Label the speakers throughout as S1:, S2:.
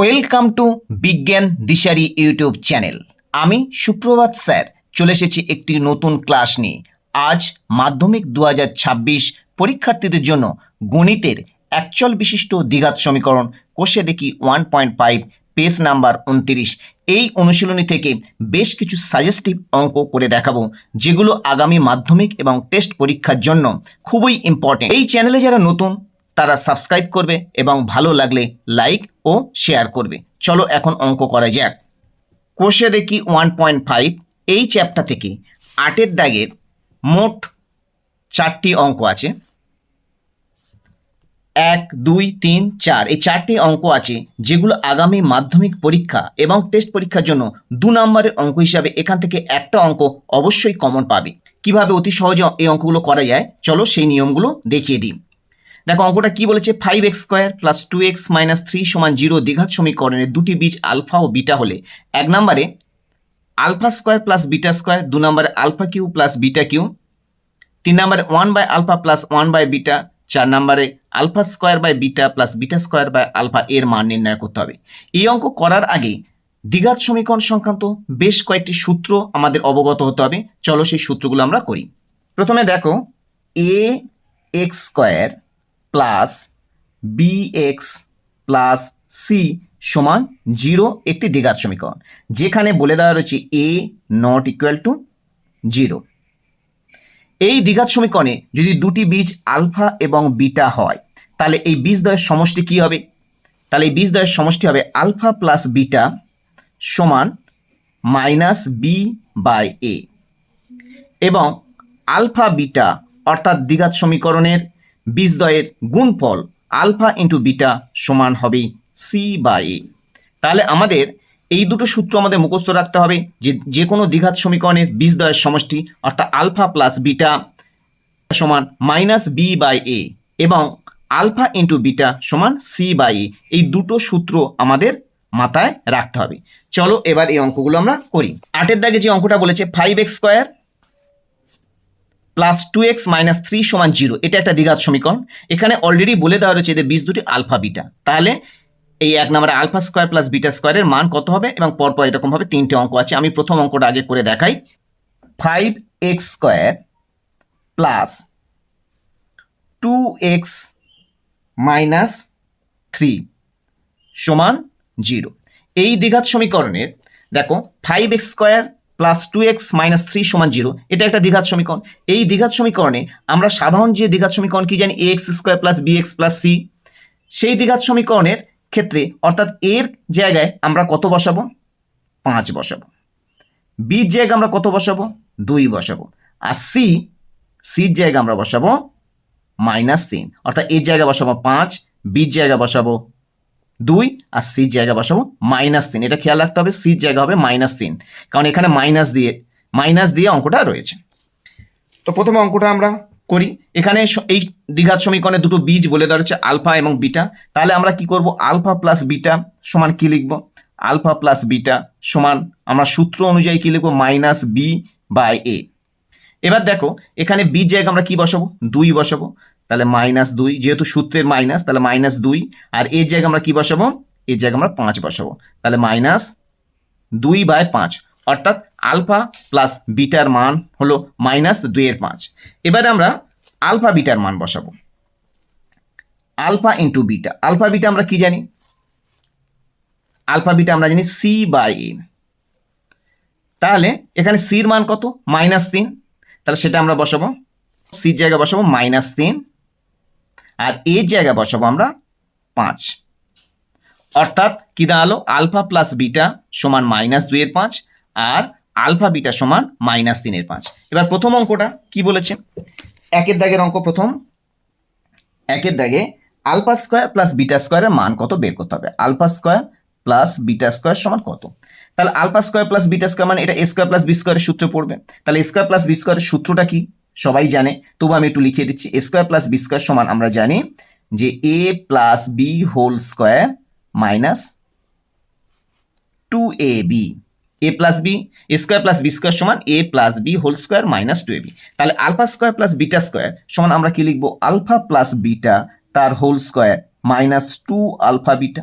S1: Welcome to বিজ্ঞান দিশারি YouTube channel আমি সুপ্রভাত স্যার, চলে এসেছি একটি নতুন ক্লাস নিয়ে। আজ মাধ্যমিক দু হাজার ছাব্বিশ পরীক্ষার্থীদের জন্য গণিতের অ্যাকচুয়াল বিশিষ্ট দ্বিঘাত সমীকরণ কোষে দেখি one point five page number উনতিরিশ। এই অনুশীলনী থেকে বেশ কিছু সাজেস্টিভ অঙ্ক করে দেখাবো, যেগুলো আগামী মাধ্যমিক এবং টেস্ট পরীক্ষার জন্য খুবই ইম্পর্টেন্ট এই চ্যানেলে যারা নতুন তারা সাবস্ক্রাইব করবে এবং ভালো লাগলে লাইক ও শেয়ার করবে। চলো এখন অঙ্ক করা যাক। কোষে দেখি ওয়ান পয়েন্ট ফাইভ এই চ্যাপ্টার থেকে আটের দাগের মোট চারটি অঙ্ক আছে। এক, দুই, তিন, চার এই চারটি অঙ্ক আছে যেগুলো আগামী মাধ্যমিক পরীক্ষা এবং টেস্ট পরীক্ষার জন্য দু নম্বরের অঙ্ক হিসাবে এখান থেকে একটা অঙ্ক অবশ্যই কমন পাবে। কীভাবে অতি সহজে এই অঙ্কগুলো করা যায়? চলো সেই নিয়মগুলো দেখিয়ে দিই। দেখো অঙ্কটা কি বলেছে? Five X square plus two X minus three সমান জিরো দ্বিঘাত সমীকরণের দুটি বীজ আলফা ও বিটা হলে, এক নম্বরে alpha square plus beta square দু নম্বরে alpha cube plus beta cube তিন নম্বরে one by alpha plus one by beta চার নম্বরে alpha square by beta plus beta square by alpha এর মান নির্ণয় করতে হবে। এই অঙ্ক করার আগে দ্বিঘাত সমীকরণ সংক্রান্ত বেশ কয়েকটি সূত্র আমাদের অবগত হতে হবে। চলো সেই সূত্রগুলো আমরা করি। প্রথমে দেখো A X square plus B X plus C সমান জিরো একটি দ্বিঘাত সমীকরণ, যেখানে বলে দেওয়া রয়েছে A not equal to zero. এই দ্বিঘাত সমীকরণে যদি দুটি বীজ আলফা এবং বিটা হয়, তাহলে এই বীজদ্বয়ের সমষ্টি কী হবে? তাহলে এই বীজদ্বয়ের সমষ্টি হবে আলফা প্লাস বিটা সমান মাইনাস বি বাই এ এবং আলফা বিটা অর্থাৎ দ্বিঘাত সমীকরণের বীজদ্বয়ের গুণফল আলফা ইন্টু বিটা সমান হবে সি বাই এ তাহলে আমাদের এই দুটো সূত্র আমাদের মুখস্থ রাখতে হবে যে যে কোনো দ্বিঘাত সমীকরণের বীজদ্বয়ের সমষ্টি, অর্থাৎ আলফা প্লাস বিটা সমান মাইনাস বি বাই এ এবং আলফা ইন্টু বিটা সমান সি বাই এ এই দুটো সূত্র আমাদের মাথায় রাখতে হবে। চলো এবার এই অঙ্কগুলো আমরা করি। আটের দাগে যে অঙ্কটা বলেছে five X square plus two X minus three সমান জিরো এটা একটা দ্বিঘাত সমীকরণ। এখানে অলরেডি বলে দেওয়া রয়েছে এদের বীজ দুটি আলফা বিটা তাহলে এই এক নম্বরে আলফা স্কোয়ার প্লাস বিটা স্কোয়ারের মান কত হবে? এবং পরপর এরকমভাবে তিনটে অঙ্ক আছে। আমি প্রথম অঙ্কটা আগে করে দেখাই। Five X square plus two X minus three সমান জিরো এই দ্বিঘাত সমীকরণের, দেখো five X square plus two X minus three সমান জিরো এটা একটা দ্বিঘাত সমীকরণ। এই দ্বিঘাত সমীকরণে আমরা সাধারণ যে দ্বিঘাত সমীকরণ কি জানি? A X square plus B X plus C সেই দ্বিঘাত সমীকরণের ক্ষেত্রে অর্থাৎ এর জায়গায় আমরা কত বসাবো? পাঁচ বসাবো। বির জায়গায় আমরা কত বসাবো? দুই বসাবো। আর সি সির জায়গায় আমরা বসাবো মাইনাস তিন। অর্থাৎ এর জায়গায় বসাবো পাঁচ বির জায়গায় বসাবো দুই আর সির জায়গা বসাবো মাইনাস তিন। এটা খেয়াল রাখতে হবে সির জায়গা হবে মাইনাস তিন। কারণ এখানে মাইনাস দিয়ে মাইনাস দিয়ে অঙ্কটা রয়েছে। তো প্রথম অঙ্কটা আমরা করি। এখানে এই দ্বিঘাত সমীকরণে দুটো বীজ বলে দেওয়া হচ্ছে আলফা এবং বিটা তাহলে আমরা কি করব? আলফা প্লাস বিটা সমান কি লিখব? আলফা প্লাস বিটা সমান আমরা সূত্র অনুযায়ী কি লিখব? মাইনাস বি বাই এ এবার দেখো, এখানে বীজ জায়গা আমরা কি বসাবো? দুই বসাবো। তাহলে মাইনাস দুই, যেহেতু সূত্রের মাইনাস তাহলে মাইনাস দুই। আর এর জায়গা আমরা কি বসাবো? এর জায়গা আমরা পাঁচ বসাবো। তাহলে মাইনাস দুই বাই পাঁচ। অর্থাৎ আলফা প্লাস বিটার মান হলো মাইনাস দুইয়ের পাঁচ। এবারে আমরা আলফা বিটার মান বসাবো। Alpha into beta alpha beta আমরা কি জানি? আলফা বিটা আমরা জানি সি বাই এ তাহলে এখানে সির মান কত? মাইনাস তিন। তাহলে সেটা আমরা বসাবো। সি জায়গায় বসাবো মাইনাস তিন। আর এ জায়গায় বসাবো আমরা পাঁচ। অর্থাৎ কি দাঁড়াল? আলফা প্লাস বিটা সমান মাইনাস দুইয়ের পাঁচ আর আলফা বিটা সমান মাইনাস তিনের পাঁচ। এবার প্রথম অঙ্কটা কি বলেছে? একের দাগের অঙ্ক প্রথম। একের দাগে আলফা স্কোয়ার প্লাস বিটা স্কোয়ারের মান কত? বের করতে হবে। Alpha square plus beta square সমান কত? তাহলে alpha square plus beta square মানে এটা স্কোয়ার প্লাস বি স্কোয়ারের সূত্র পড়বে। তাহলে স্কোয়ার প্লাস বি স্কোয়ারের সূত্রটা কি? সবাই জানে। তবু আমি একটু লিখিয়ে দিচ্ছি। স্কোয়ার প্লাস বি স্কোয়ার সমান আমরা জানি যে a plus b whole square minus two a b. A plus b square plus b square সমান a plus b whole square minus two a b. তাহলে alpha square plus beta square সমান আমরা কি লিখব? আলফা প্লাস বিটা তার whole square minus two alpha beta.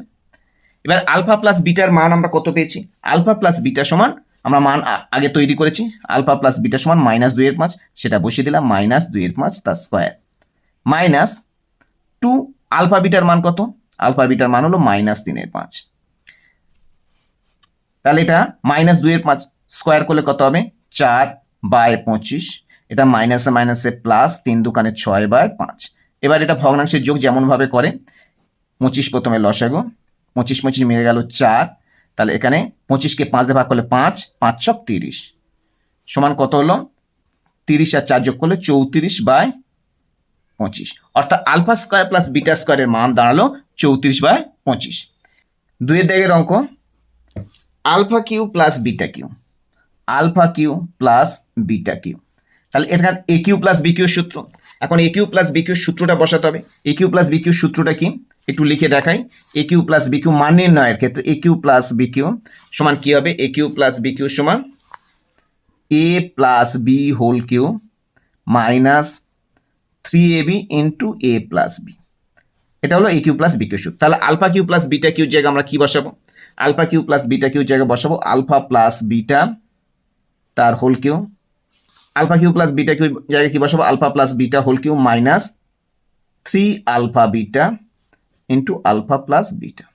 S1: এবার alpha plus বিটার মান আমরা কত পেয়েছি? আলফা প্লাস বিটা সমান আমরা মান আগে তৈরি করেছি। আলফা প্লাস বিটা সমান মাইনাস দুইয়ের পাঁচ। সেটা বসিয়ে দিলাম মাইনাস দুইয়ের পাঁচ, তার স্কোয়ার। মাইনাস টু আলফা বিটার মান কত? আলফা বিটার মান হলো মাইনাস তিনের পাঁচ। তাহলে এটা মাইনাস দুইয়ের পাঁচ স্কোয়ার করলে কত হবে? চার বাই পঁচিশ। এটা মাইনাসে মাইনাসে প্লাস তিন দোকানে ছয় বাই পাঁচ। এবার এটা ভগ্নাংশের যোগ যেমনভাবে করে, পঁচিশ প্রথমে লসাগু। পঁচিশ পঁচিশ মিলে গেল চার, তাহলে এখানে পঁচিশকে পাঁচ দিয়ে করলে পাঁচ পাঁচ ছক তিরিশ। সমান কত হলো? তিরিশ আর চার যোগ করলে চৌত্রিশ বাই পঁচিশ। অর্থাৎ আলফা স্কোয়ার প্লাস বিটা স্কোয়ারের মান দাঁড়াল চৌত্রিশ বাই পঁচিশ। দুইয়ের দাগের অঙ্ক, alpha cube plus beta cube, alpha cube plus beta cube. তাহলে এখানে a cube plus b cube সূত্র। এখন a cube plus b cube সূত্রটা বসাতে হবে। A cube plus b cube সূত্রটা কি? একটু লিখে দেখাই। A cube plus b cube মান নির্ণয়ের ক্ষেত্রে a cube plus b cube সমান কি হবে? A cube plus b cube সমান a plus b whole cube minus three a b into a plus b এটা হলো a cube plus b cube তাহলে alpha cube plus beta cube জায়গায় আমরা কি বসাবো? Alpha cube plus beta cube জায়গায় বসাবো। আলফা প্লাস বিটা তার whole cube alpha cube plus beta cube জায়গায় কি বসাবো? Alpha plus beta whole cube minus three alpha beta into alpha plus beta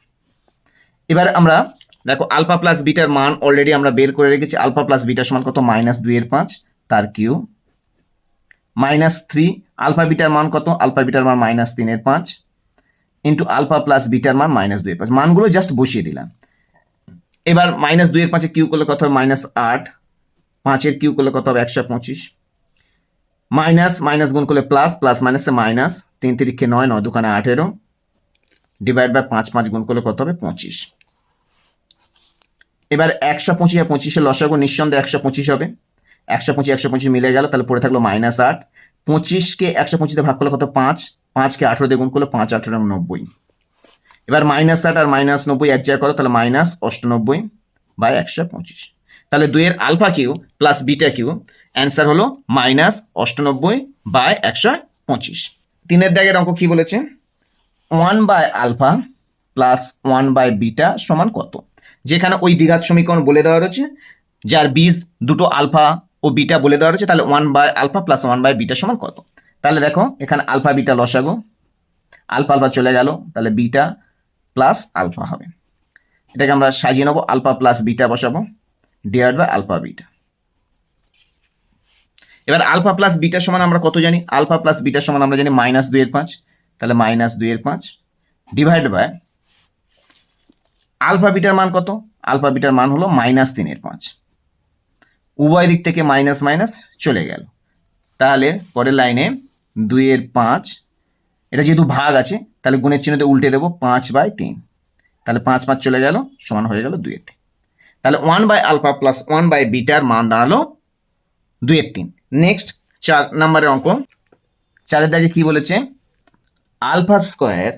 S1: এবার আমরা, দেখো আলফা প্লাস বিটার মান অলরেডি আমরা বের করে রেখেছি। আলফা প্লাস বিটার সমান কত? মাইনাস দুইয়ের পাঁচ, তার কিউ মাইনাস থ্রি আলফা বিটার মান কত? আলফা বিটার মান মাইনাস তিনের পাঁচ ইন্টু আলফা প্লাস বিটার মান মাইনাস দুইয়ের পাঁচ। মানগুলো জাস্ট বসিয়ে দিলাম। এবার মাইনাস দুইয়ের পাঁচে কিউ করলে কত হবে? মাইনাস আট, পাঁচের কিউ করলে কত হবে? একশো পঁচিশ। মাইনাস মাইনাস গুণ করলে প্লাস প্লাস মাইনাসে মাইনাস তিন তিরিখে নয় নয় দোকানে আঠেরো। ডিভাইড বাই পাঁচ পাঁচ গুণ করলে কত হবে? পঁচিশ। এবার একশো পঁচিশ আর পঁচিশে লসাগু নিঃসন্দেহে একশো পঁচিশ হবে। একশো পঁচিশ একশো পঁচিশ মিলে গেল, তাহলে পড়ে থাকল মাইনাস আট। পঁচিশকে একশো পঁচিশে ভাগ করলে কত? পাঁচ। পাঁচকে আঠেরো দিয়ে গুণ করলে পাঁচ, আঠেরো, নব্বই। এবার মাইনাস আট আর মাইনাস নব্বই এক জায়গায় করো, তাহলে মাইনাস অষ্টানব্বই বাই একশো পঁচিশ। তাহলে দুইয়ের alpha cube plus beta cube answer হলো মাইনাস অষ্টানব্বই বাই একশো পঁচিশ। তিনের দাগের অঙ্ক কি বলেছে? One by alpha plus one by beta সমান কত? যেখানে ওই দ্বিঘাত সমীকরণ বলে দেওয়া রয়েছে, যার বীজ দুটো আলফা ও বিটা বলে দেওয়া রয়েছে, তাহলে one by alpha plus one by beta সমান কত? তাহলে দেখো, এখানে আলফা বিটা লসাগো আলফা আলফা চলে গেল, তাহলে বিটা প্লাস আলফা হবে। এটাকে আমরা সাজিয়ে নেব আলফা প্লাস বিটা বসাবো ডিভাইড বাই আলফা বিটা এবার আলফা প্লাস বিটা সমান আমরা কত জানি? আলফা প্লাস বিটা সমান আমরা জানি মাইনাস দুইয়ের পাঁচ। তাহলে মাইনাস দুইয়ের পাঁচ ডিভাইড বাই আলফা বিটার মান কত? আলফা বিটার মান হলো মাইনাস তিনের পাঁচ। উভয় দিক থেকে মাইনাস মাইনাস চলে গেল। তাহলে পরের লাইনে দুইয়ের পাঁচ, এটা যেহেতু ভাগ আছে, তাহলে গুণের চিহ্নতে উল্টে দেবো পাঁচ বাই তিন। তাহলে পাঁচ পাঁচ চলে গেল, সমান হয়ে গেল দুইয়ের তিন। তাহলে one by alpha plus one by bitter মান দাঁড়াল দুইয়ের তিন। নেক্সট চার নম্বরের অঙ্ক। চারের দাগে কি বলেছে? Alpha square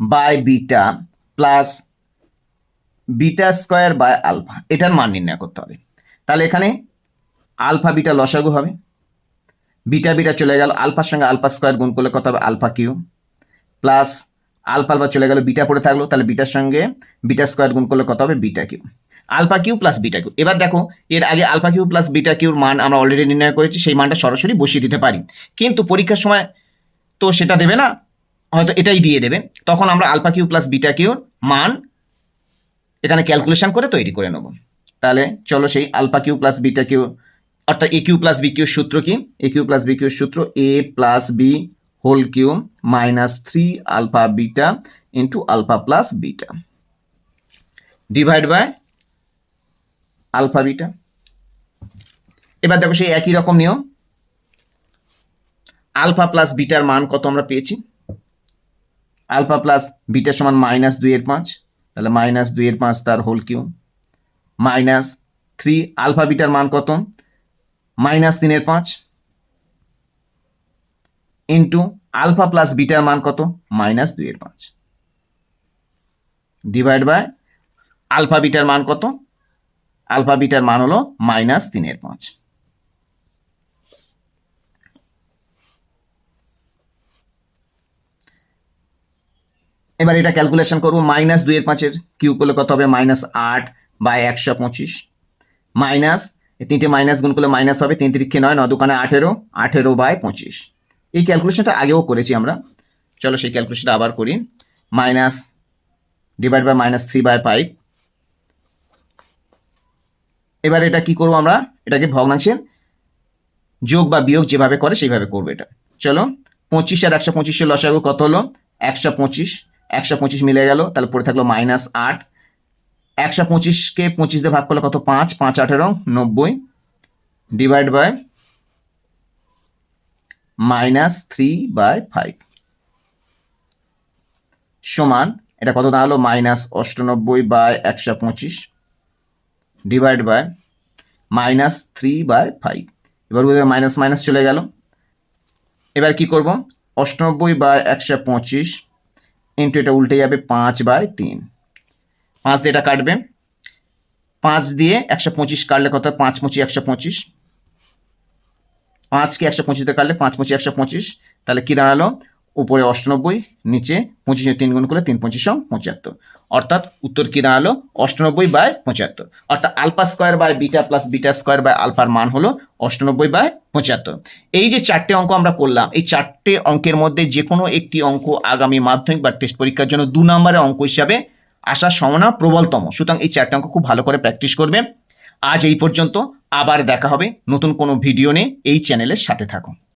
S1: by beta plus beta square by alpha. এটার মান নির্ণয় করতে হবে। তাহলে এখানে আলফা, বিটা লসাগু হবে। বিটা বিটা চলে গেল আলফার সঙ্গে আলফা স্কোয়ার গুণ করলে কত হবে? Alpha cube plus alpha alpha চলে গেল, বিটা পড়ে থাকল, তাহলে বিটার সঙ্গে বিটা স্কোয়ার গুণ করলে কত হবে? Beta Q alpha Q plus beta Q এবার দেখো, এর আগে আলফা কিউ প্লাস বিটা কিউর মান আমরা অলরেডি নির্ণয় করেছি, সেই মানটা সরাসরি বসিয়ে দিতে পারি। কিন্তু পরীক্ষার সময় তো সেটা দেবে না হয়তো এটাই দিয়ে দেবে। তখন আমরা আলফা কিউ প্লাস বিটা কিউর মান এখানে ক্যালকুলেশন করে তৈরি করে নেব। তাহলে চলো সেই alpha Q plus beta Q অর্থাৎ এ কিউ প্লাস বি কিউর সূত্র কি? এ কিউ প্লাস বি কিউর সূত্র a plus b whole cube minus three alpha beta into alpha plus beta divide by alpha beta এবার দেখো সেই একই রকম নিয়ম। আলফা প্লাস বিটার মান কত আমরা পেয়েছি? আলফা প্লাস বিটা সমান মাইনাস দুইয়ের পাঁচ। তাহলে মাইনাস দুইয়ের পাঁচ তার whole cube minus three alpha bitter মান কত? মাইনাস তিনের পাঁচ। ইন্টু আলফা প্লাস বিটার মান কত? মাইনাস দুইয়ের পাঁচ। ডিভাইড বাই আলফা বিটার মান কত? আলফা বিটার মান হলো মাইনাস তিনের পাঁচ। এবার এটা ক্যালকুলেশন করব মাইনাস দুইয়ের পাঁচের কিউ করলে কত হবে? মাইনাস আট বাই একশো পঁচিশ। মাইনাস তিনটে মাইনাস গুণ করলে মাইনাস হবে, তিন তিরিক্ষে নয় ন দোকানে আঠেরো আঠেরো বাই পঁচিশ। এই ক্যালকুলেশনটা আগেও করেছি আমরা। চলো সেই ক্যালকুলেশনটা আবার করি। Minus divide by minus three by five এবার এটা কি করব আমরা? এটাকে ভগ্নাংশের যোগ বা বিয়োগ যেভাবে করে সেইভাবে করব এটা। চলো, পঁচিশ আর একশো পঁচিশের লসাগু কত হলো? একশো পঁচিশ। একশো পঁচিশ মিলে গেল, তাহলে পড়ে থাকল মাইনাস আট। একশো পঁচিশকে পঁচিশ দিয়ে ভাগ করলে কত? পাঁচ পাঁচ আঠেরো, নব্বই। Divide by minus three by five সমান, এটা কত দাঁড়াল? মাইনাস অষ্টানব্বই বাই একশো পঁচিশ। Divide by minus three by five এবার মাইনাস মাইনাস চলে গেল। এবার কি করব? অষ্টানব্বই বাই একশো পঁচিশ ইন্টু এটা উল্টে যাবে পাঁচ বাই তিন। পাঁচ দিয়ে এটা কাটবে। পাঁচ দিয়ে একশো পঁচিশ কাটলে কত? পাঁচ পঁচিশ, একশো পঁচিশ। পাঁচকে একশো পঁচিশে কাটলে পাঁচ পঁচিশ, একশো পঁচিশ। তাহলে কী দাঁড়াল? উপরে অষ্টানব্বই, নিচে পঁচিশে তিন গুণ করলে তিন পঁচিশ পঁচাত্তর। অর্থাৎ উত্তর কী দাঁড়াল অষ্টানব্বই বাই পঁচাত্তর। অর্থাৎ alpha square by beta plus beta square by আলফার মান হলো অষ্টানব্বই বাই পঁচাত্তর। এই যে চারটে অঙ্ক আমরা করলাম, এই চারটে অঙ্কের মধ্যে যে কোনো একটি অঙ্ক আগামী মাধ্যমিক বা টেস্ট পরীক্ষার জন্য দু নম্বরের অঙ্ক হিসাবে আসার সম্ভাবনা প্রবলতম। সুতরাং এই চারটে অঙ্ক খুব ভালো করে প্র্যাকটিস করবে আজ এই পর্যন্ত, আবার দেখা হবে নতুন কোনো ভিডিও নিয়ে। এই চ্যানেলের সাথে থাকুন।